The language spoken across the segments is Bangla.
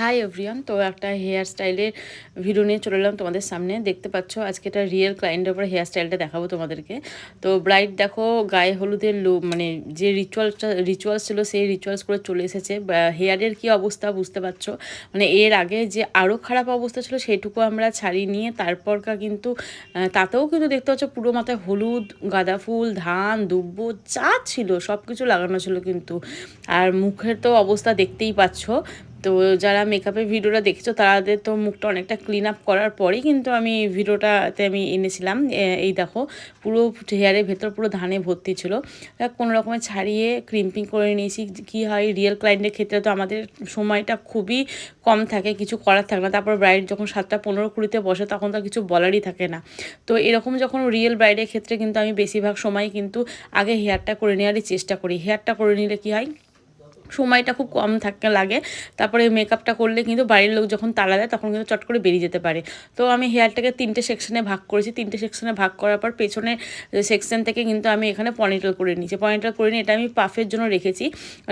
হাই এভরিয়ান তো একটা হেয়ার স্টাইলের ভিডিও নিয়ে চলে এলাম তোমাদের সামনে। দেখতে পাচ্ছ, আজকে এটা রিয়েল ক্লায়েন্টের উপরে হেয়ার স্টাইলটা দেখাবো তোমাদেরকে। তো ব্রাইট দেখো, গায়ে হলুদের লো মানে যে রিচুয়ালসটা রিচুয়ালস ছিল, সেই রিচুয়ালস করে চলে এসেছে। হেয়ারের কি অবস্থা বুঝতে পারছ? মানে এর আগে যে আরও খারাপ অবস্থা ছিল, সেটুকু আমরা ছাড়িয়ে নিয়ে, তারপরকার কিন্তু তাতেও কিন্তু দেখতে পাচ্ছ, পুরো মাথায় হলুদ, গাঁদা ফুল, ধান, দুব্ব, যা ছিল সব কিছু লাগানো ছিল কিন্তু। আর মুখের তো অবস্থা দেখতেই পাচ্ছ। তো যারা মেকআপের ভিডিওটা দেখেছ, তাদের তো মুখটা অনেকটা ক্লিন আপ করার পরেই কিন্তু আমি ভিডিওটাতে আমি এনেছিলাম। এই দেখো, পুরো হেয়ারের ভেতর পুরো ধানে ভর্তি ছিল। কোনো রকমের ছাড়িয়ে ক্রিম্পিং করে নিয়েছি। কি হয় রিয়েল ক্লায়েন্টের ক্ষেত্রে তো আমাদের সময়টা খুবই কম থাকে, কিছু করার থাকে না। তারপর ব্রাইড যখন সাতটা পনেরো কুড়িতে বসে, তখন তো কিছু বলারই থাকে না। তো এরকম যখন রিয়েল ব্রাইডের ক্ষেত্রে কিন্তু আমি বেশিরভাগ সময় কিন্তু আগে হেয়ারটা করে নেওয়ারই চেষ্টা করি। হেয়ারটা করে নিলে কি হয় সময়টা খুব কম থাকে, লাগে। তারপরে মেকআপটা করলে কিন্তু বাড়ির লোক যখন তালা দেয় তখন কিন্তু চট করে বেরিয়ে যেতে পারে। তো আমি হেয়ারটাকে তিনটে সেকশনে ভাগ করেছি। তিনটে সেকশনে ভাগ করার পর পেছনে সেকশন থেকে কিন্তু আমি এখানে পনিটেল করে নিয়েছি। পনিটেল করে নিয়ে এটা আমি পাফের জন্য রেখেছি।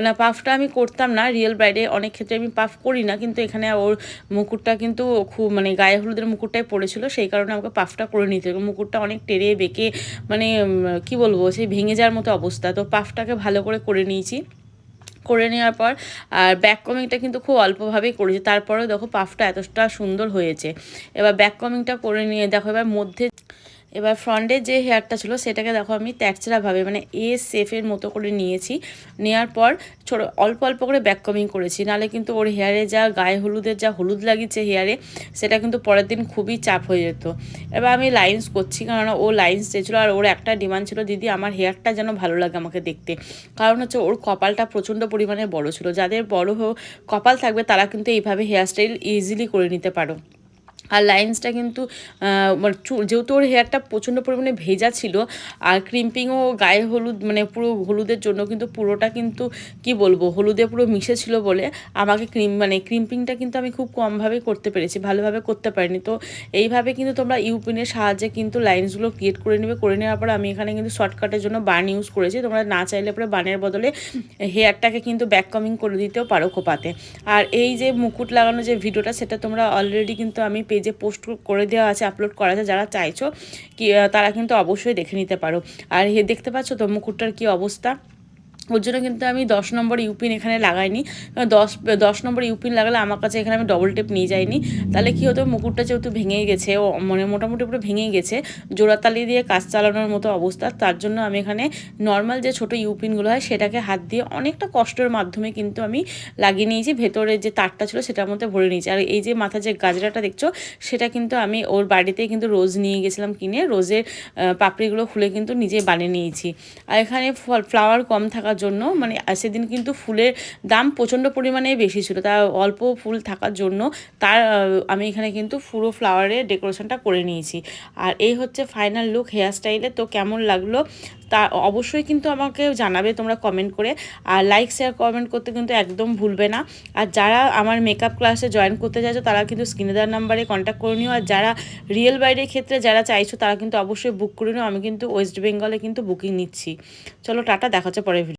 না পাফটা আমি করতাম না রিয়েল ব্রাইডে অনেক ক্ষেত্রে আমি পাফ করি না। কিন্তু এখানে ওর মুকুটটা কিন্তু খুব মানে গায়ে হলুদের মুকুটটাই পড়েছিল। সেই কারণে আমাকে পাফটা করে নিতে হবে মুকুটটা অনেক টেরে বেঁকে মানে কি বলব? সেই ভেঙে যাওয়ার মতো অবস্থা। তো পাফটাকে ভালো করে করে নিয়েছি। করে নেওয়ার পর, আর ব্যাক কমিংটা কিন্তু খুব অল্পভাবেই করেছি। তারপরেও দেখো পাফটা এতটা সুন্দর হয়েছে। এবার ব্যাক কমিংটা করে নিয়ে দেখো, এবার মধ্যে এবার ফ্রন্টের যে হেয়ারটা ছিল, সেটাকে দেখো আমি ত্যাচড়াভাবে মানে এ সেফের মতো করে নিয়েছি। নেওয়ার পর ছোটো, অল্প অল্প করে ব্যাক কমিং করেছি। নাহলে কিন্তু ওর হেয়ারে যা গায়ে হলুদের যা হলুদ লাগিয়েছে হেয়ারে সেটা কিন্তু পরের দিন খুবই চাপ হয়ে যেত। এবার আমি লাইন্স করছি, কারণ ও লাইন্স চেয়েছিলো আর ওর একটা ডিমান্ড ছিল, দিদি, আমার হেয়ারটা যেন ভালো লাগে আমাকে দেখতে। কারণ হচ্ছে ওর কপালটা প্রচণ্ড পরিমাণে বড় ছিল। যাদের বড় কপাল থাকবে, তারা কিন্তু এইভাবে হেয়ারস্টাইল ইজিলি করে নিতে পারো। আর লাইন্সটা কিন্তু মানে যেহেতু ওর হেয়ারটা প্রচণ্ড পরিমাণে ভেজা ছিল, আর ক্রিম্পিংও গায়ে হলুদ মানে পুরো হলুদের জন্য কিন্তু পুরোটা কিন্তু, কি বলব, হলুদে পুরো মিশে ছিল বলে আমাকে ক্রিম মানে ক্রিম্পিংটা কিন্তু আমি খুব কমভাবে করতে পেরেছি, ভালোভাবে করতে পারিনি। তো এইভাবে কিন্তু তোমরা ইউপিনের সাহায্যে কিন্তু লাইন্সগুলো ক্রিয়েট করে নেবে, করে নেওয়ার পর আমি এখানে কিন্তু শর্টকাটের জন্য বান ইউজ করেছি, তোমরা না চাইলে পরে বানের বদলে হেয়ারটাকে কিন্তু ব্যাক কামিং করে দিতেও পারো খোপাতে। আর এই যে মুকুট লাগানো যে ভিডিওটা সেটা তোমরা অলরেডি কিন্তু আমি পেজে পোস্ট করে দেওয়া আছে আপলোড করা আছে, যারা চাইছো, কি তারা কিন্তু অবশ্যই দেখে নিতে পারো। আর দেখতে পাচ্ছ তো মুকুটটার কি অবস্থা? ওর জন্য কিন্তু আমি দশ নম্বর ইউপিন এখানে লাগাইনি। কারণ দশ দশ নম্বর ইউপিন লাগালে আমার কাছে এখানে আমি ডবল টেপ নিয়ে যাইনি। তাহলে কী হতো? মুকুটটা যেহেতু ভেঙেই গেছে, ও মানে মোটামুটি পুরো ভেঙেই গেছে, জোড়াতালি দিয়ে কাজ চালানোর মতো অবস্থা। তার জন্য আমি এখানে নর্মাল যে ছোটো ইউপিনগুলো হয়, সেটাকে হাত দিয়ে অনেকটা কষ্টের মাধ্যমে কিন্তু আমি লাগিয়ে নিয়েছি। ভেতরে যে তারটা ছিল, সেটার মধ্যে ভরে নিয়েছি। আর এই যে মাথা যে গাজরাটা দেখছ, সেটা কিন্তু আমি ওর বাড়িতেই কিন্তু রোজ নিয়ে গেছিলাম কিনে। রোজের পাপড়িগুলো খুলে কিন্তু নিজে বানিয়ে নিয়েছি। আর এখানে ফ্লাওয়ার কম থাকার জন্য মানে সেদিন কিন্তু ফুলের দাম প্রচণ্ড পরিমাণে বেশি ছিল। তা অল্প ফুল থাকার জন্য তার আমি এখানে কিন্তু পুরো ফ্লাওয়ারের ডেকোরেশনটা করে নিয়েছি। আর এই হচ্ছে ফাইনাল লুক হেয়ার স্টাইলে তো কেমন লাগল তা অবশ্যই কিন্তু আমাকে জানাবে তোমরা কমেন্ট করে। আর লাইক শেয়ার কমেন্ট করতে কিন্তু একদম ভুলবে না। আর যারা আমার মেকআপ ক্লাসে জয়েন করতে চাইছো, তারা কিন্তু স্ক্রিনে দেওয়ার নাম্বারে কন্ট্যাক্ট করে নিও। আর যারা রিয়েল বাইরের ক্ষেত্রে যারা চাইছো, তারা কিন্তু অবশ্যই বুক করে নিও। আমি কিন্তু ওয়েস্ট বেঙ্গলে কিন্তু বুকিং নিচ্ছি। চলো, টাটা দেখা হচ্ছে পরে